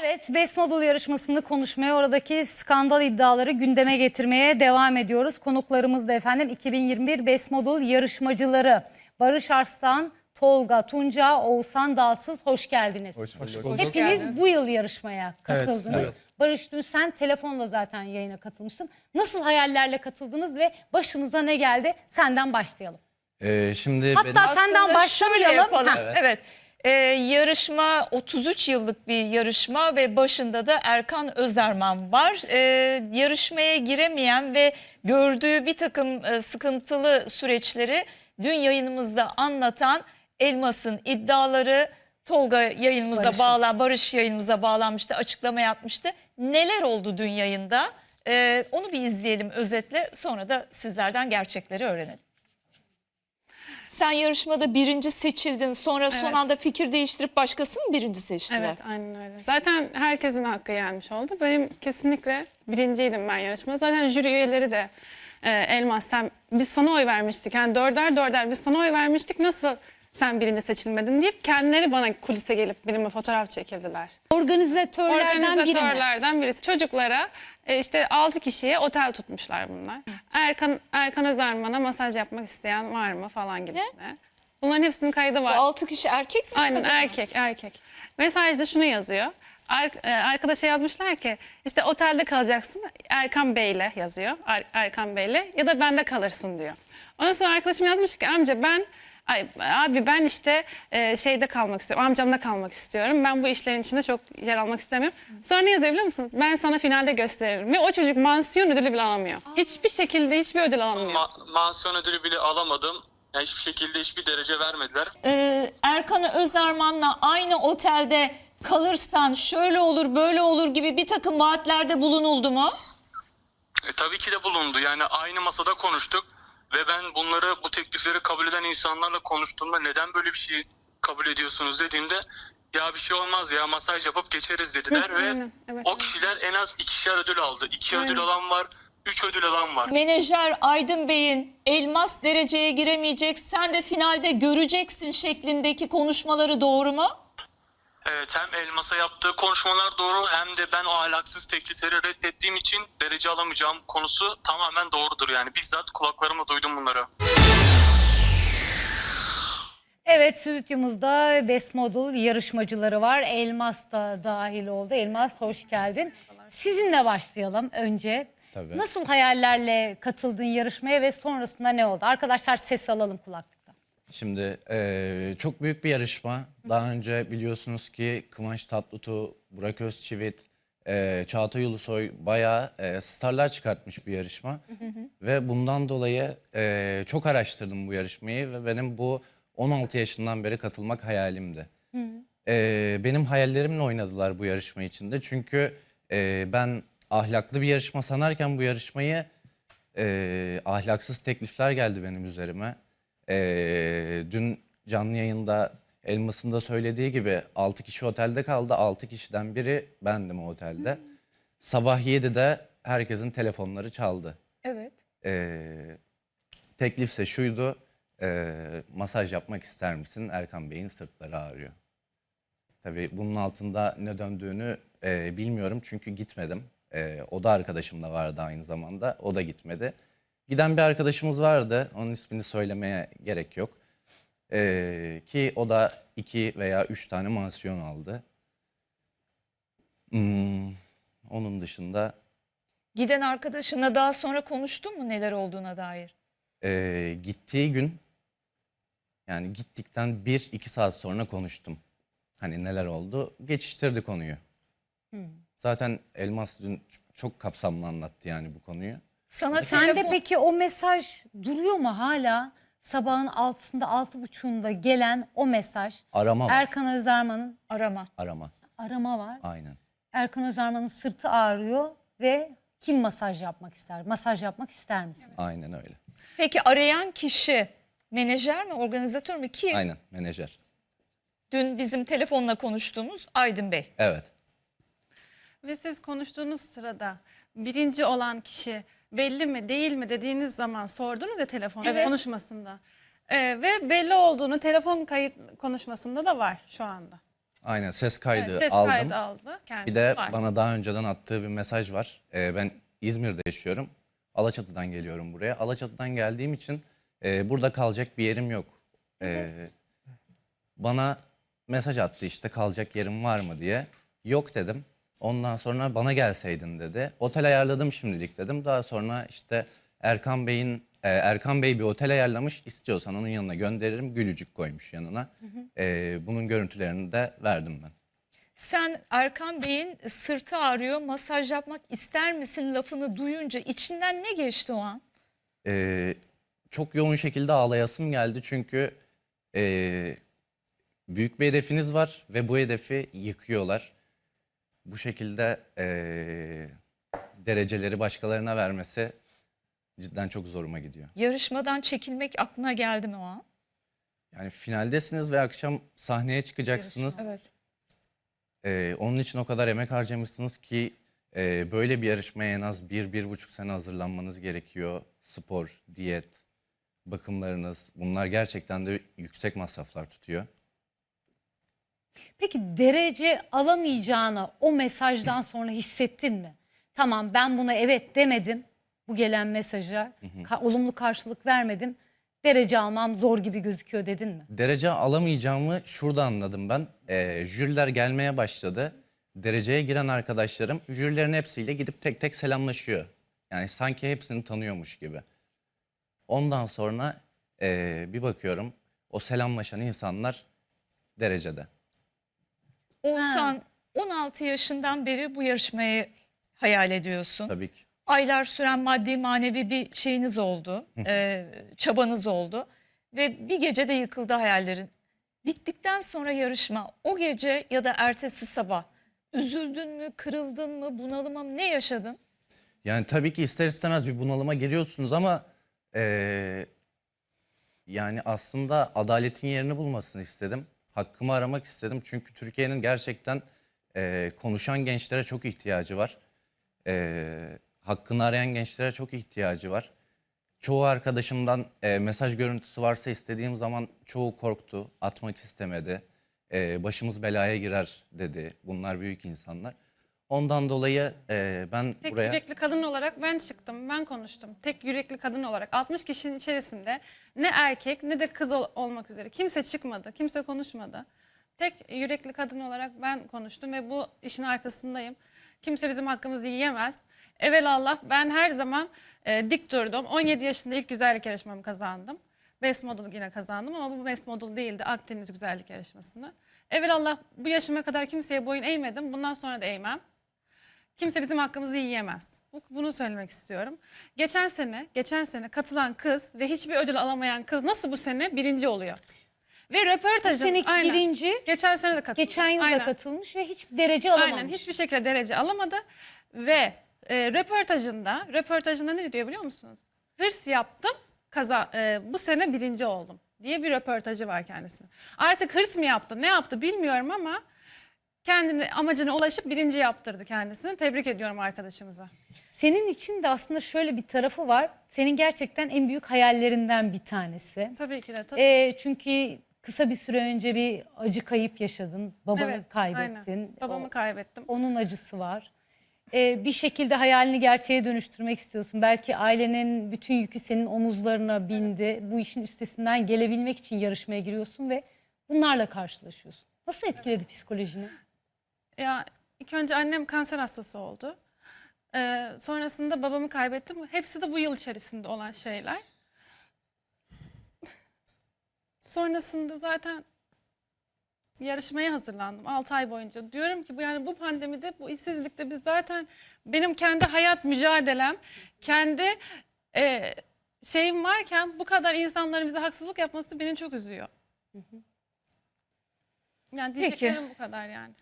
Evet, Best Model yarışmasını konuşmaya, oradaki skandal iddiaları gündeme getirmeye devam ediyoruz. Konuklarımız da efendim 2021 Best Model yarışmacıları Barış Arslan, Tolga Tunca, Oğuzhan Dalsız hoş geldiniz. Hoş bulduk. Hepiniz geldiniz. bu yıl yarışmaya katıldınız. evet. Barış dün sen telefonla zaten yayına katılmıştın. Nasıl hayallerle katıldınız ve başınıza ne geldi? Senden başlayalım. Ee, şimdi Hatta benim senden Aslında başlamayalım. yapalım. Ha. Evet. Ee, yarışma 33 yıllık bir yarışma ve başında da Erkan Özerman var. Ee, yarışmaya giremeyen ve gördüğü bir takım e, sıkıntılı süreçleri dün yayınımızda anlatan Elmas'ın iddiaları Tolga yayınımıza Barış'ın. bağlan, Barış yayınımıza bağlanmıştı, açıklama yapmıştı. Neler oldu dün yayında? Ee, onu bir izleyelim özetle sonra da sizlerden gerçekleri öğrenelim. Sen yarışmada birinci seçildin. Sonra son Evet. anda fikir değiştirip başkasını birinci seçtiler? Evet aynen öyle. Zaten herkesin hakkı gelmiş oldu. Benim kesinlikle birinciydim ben yarışmada. Zaten jüri üyeleri de e, Elmas sen biz sana oy vermiştik. Yani dörder dörder biz sana oy vermiştik. Nasıl sen birinci seçilmedin deyip kendileri bana kulise gelip benimle fotoğraf çekildiler. Organizatörlerden biri mi? Organizatörlerden birisi. Çocuklara e, işte 6 kişiye otel tutmuşlar bunlar. Erkan Erkan Özerman'a masaj yapmak isteyen var mı falan gibisine. Bunların hepsinin kaydı var. altı kişi erkek mi? Aynen kadın mı? erkek erkek. Mesajda şunu yazıyor. Ar- e, arkadaşa yazmışlar ki işte otelde kalacaksın Erkan Bey'le yazıyor. Er- Erkan Bey'le ya da bende kalırsın diyor. Ondan sonra arkadaşım yazmış ki amca ben Ay, abi ben işte e, şeyde kalmak istiyorum. Amcamda kalmak istiyorum. Ben bu işlerin içinde çok yer almak istemiyorum. Sonra ne yazıyor biliyor musunuz? Ben sana finalde gösteririm. Ve o çocuk mansiyon ödülü bile alamıyor. Hiçbir şekilde hiçbir ödül alamıyor. Ma- mansiyon ödülü bile alamadım. Yani hiçbir şekilde hiçbir derece vermediler. Ee, Erkan Özerman'la aynı otelde kalırsan şöyle olur böyle olur gibi bir takım vaatlerde bulunuldu mu? E, tabii ki de bulundu. Yani aynı masada konuştuk ve ben bunları bu teklifleri kabul eden insanlarla konuştuğumda neden böyle bir şey kabul ediyorsunuz dediğimde ya bir şey olmaz ya masaj yapıp geçeriz dediler Hı, ve aynen. Evet, o kişiler en az ikişer ödül aldı. İki Aynen. ödül alan var, üç ödül alan var. Menajer Aydın Bey'in elmas dereceye giremeyecek sen de finalde göreceksin şeklindeki konuşmaları doğru mu? Evet hem Elmas'a yaptığı konuşmalar doğru hem de ben o ahlaksız teklifleri reddettiğim için derece alamayacağım konusu tamamen doğrudur. Yani bizzat kulaklarımla duydum bunları. Evet stüdyomuzda Best Model yarışmacıları var. Elmas da dahil oldu. Elmas hoş geldin. Sizinle başlayalım önce. Tabii. Nasıl hayallerle katıldın yarışmaya ve sonrasında ne oldu? Arkadaşlar ses alalım kulaklıkta. Şimdi eee, çok büyük bir yarışma. Daha önce biliyorsunuz ki Kıvanç Tatlıtuğ, Burak Özçivit, eee Çağatay Ulusoy bayağı eee, starlar çıkartmış bir yarışma. Ve bundan dolayı eee, çok araştırdım bu yarışmayı ve benim bu 16 yaşından beri katılmak hayalimdi. Eee, benim hayallerimle oynadılar bu yarışma içinde. Çünkü eee, ben ahlaklı bir yarışma sanarken bu yarışmayı eee, ahlaksız teklifler geldi benim üzerime. Eee, dün canlı yayında Elmas'ın da söylediği gibi 6 kişi otelde kaldı. 6 kişiden biri bendim o otelde. Sabah 7'de herkesin telefonları çaldı. Evet. Eee teklifse şuydu. eee, masaj yapmak ister misin? Erkan Bey'in sırtları ağrıyor. Tabii bunun altında ne döndüğünü eee, bilmiyorum çünkü gitmedim. Eee, o da arkadaşım da vardı aynı zamanda. O da gitmedi. Giden bir arkadaşımız vardı. Onun ismini söylemeye gerek yok. Eee, ki o da iki veya üç tane mansiyon aldı. Hmm, onun dışında Giden arkadaşınla daha sonra konuştun mu neler olduğuna dair? Ee, gittiği gün yani gittikten bir iki saat sonra konuştum. Hani neler oldu geçiştirdi konuyu. Zaten Elmas dün ç- çok kapsamlı anlattı yani bu konuyu. Sana Sende telefon- peki o mesaj duruyor mu hala? Sabahın altısında, altı buçuğunda gelen o mesaj. Arama var. Erkan Özerman'ın arama. Arama arama var. aynen. Erkan Özerman'ın sırtı ağrıyor ve kim masaj yapmak ister? Masaj yapmak ister misin? Aynen öyle. Peki arayan kişi menajer mi organizatör mü ki Aynen menajer. dün bizim telefonla konuştuğumuz Aydın Bey. Evet. Ve siz konuştuğunuz sırada birinci olan kişi belli mi değil mi dediğiniz zaman sordunuz ya telefon Evet. konuşmasında. Ee, ve belli olduğunu telefon kayıt konuşmasında da var şu anda. Aynen ses kaydı Evet, ses aldım. kaydı aldı. Kendisi Bir de var. bana daha önceden attığı bir mesaj var. Ee, ben İzmir'de yaşıyorum. Alaçatı'dan geliyorum buraya. Alaçatı'dan geldiğim için e, burada kalacak bir yerim yok. Ee, bana mesaj attı işte kalacak yerim var mı diye. Yok dedim. Ondan sonra bana gelseydin dedi. Otel ayarladım şimdilik dedim. Daha sonra işte Erkan Bey'in e, Erkan Bey bir otel ayarlamış. İstiyorsan onun yanına gönderirim. Gülücük koymuş yanına. Ee, bunun görüntülerini de verdim ben. Sen Erkan Bey'in sırtı ağrıyor, masaj yapmak ister misin lafını duyunca içinden ne geçti o an? Ee, çok yoğun şekilde ağlayasım geldi çünkü ee, büyük bir hedefiniz var ve bu hedefi yıkıyorlar. Bu şekilde ee, dereceleri başkalarına vermesi cidden çok zoruma gidiyor. Yarışmadan çekilmek aklına geldi mi o an? Yani finaldesiniz ve akşam sahneye çıkacaksınız. Evet. Ee, onun için o kadar emek harcamışsınız ki e, böyle bir yarışmaya en az bir, bir buçuk sene hazırlanmanız gerekiyor. Spor, diyet, bakımlarınız bunlar gerçekten de yüksek masraflar tutuyor. Peki derece alamayacağını o mesajdan sonra hissettin mi? Tamam ben buna evet demedim. Bu gelen mesaja ka- olumlu karşılık vermedim. Derece almam zor gibi gözüküyor dedin mi? Derece alamayacağımı şurada anladım ben. Ee, jüriler gelmeye başladı. Dereceye giren arkadaşlarım jürilerin hepsiyle gidip tek tek selamlaşıyor. Yani sanki hepsini tanıyormuş gibi. Ondan sonra ee, bir bakıyorum o selamlaşan insanlar derecede. Oğuzhan 16 yaşından beri bu yarışmayı hayal ediyorsun. Tabii ki. Aylar süren maddi manevi bir şeyiniz oldu, e, çabanız oldu ve bir gecede yıkıldı hayallerin. Bittikten sonra yarışma o gece ya da ertesi sabah üzüldün mü, kırıldın mı, bunalıma mı ne yaşadın? Yani tabii ki ister istemez bir bunalıma giriyorsunuz ama eee, yani aslında adaletin yerini bulmasını istedim. Hakkımı aramak istedim. Çünkü Türkiye'nin gerçekten eee, konuşan gençlere çok ihtiyacı var. Eee, hakkını arayan gençlere çok ihtiyacı var. Çoğu arkadaşımdan eee, mesaj görüntüsü varsa istediğim zaman çoğu korktu, atmak istemedi. Eee, başımız belaya girer dedi. Bunlar büyük insanlar. Ondan dolayı eee, ben Tek buraya... yürekli kadın olarak ben çıktım, ben konuştum. Tek yürekli kadın olarak 60 kişinin içerisinde ne erkek ne de kız ol- olmak üzere kimse çıkmadı, kimse konuşmadı. Tek yürekli kadın olarak ben konuştum ve bu işin arkasındayım. Kimse bizim hakkımızı yiyemez. Evelallah ben her zaman e, dik durdum. 17 yaşında ilk güzellik yarışmamı kazandım. Best Model yine kazandım ama bu Best Model değildi. Akdeniz güzellik yarışmasını. Evelallah bu yaşıma kadar kimseye boyun eğmedim. Bundan sonra da eğmem. Kimse bizim hakkımızı yiyemez. Bu- Bunu söylemek istiyorum. Geçen sene, geçen sene katılan kız ve hiçbir ödül alamayan kız nasıl bu sene birinci oluyor? Ve röportajın... Bu seneki Aynen. birinci, Geçen sene de katıldı. geçen yıl da Aynen. katılmış ve hiç derece alamamış. Aynen hiçbir şekilde derece alamadı. Ve e, röportajında, röportajında ne diyor biliyor musunuz? Hırs yaptım, kaza, e, bu sene birinci oldum diye bir röportajı var kendisinin. Artık hırs mı yaptı, ne yaptı bilmiyorum ama kendini amacına ulaşıp birinci yaptırdı kendisini. Tebrik ediyorum arkadaşımıza. Senin için de aslında şöyle bir tarafı var. Senin gerçekten en büyük hayallerinden bir tanesi. Tabii ki de. Tabii. Ee, çünkü kısa bir süre önce bir acı kayıp yaşadın. Babanı Evet, kaybettin. aynen. Babamı O- kaybettim. onun acısı var. Ee, bir şekilde hayalini gerçeğe dönüştürmek istiyorsun. Belki ailenin bütün yükü senin omuzlarına bindi. Bu işin üstesinden gelebilmek için yarışmaya giriyorsun ve bunlarla karşılaşıyorsun. Nasıl etkiledi psikolojini? Ya ilk önce annem kanser hastası oldu. Ee, sonrasında babamı kaybettim. Hepsi de bu yıl içerisinde olan şeyler. Sonrasında zaten yarışmaya hazırlandım 6 ay boyunca. Diyorum ki bu yani bu pandemide, bu işsizlikte biz zaten benim kendi hayat mücadelem, kendi e, şeyim varken bu kadar insanların bize haksızlık yapması beni çok üzüyor. Yani diyeceklerim bu kadar yani.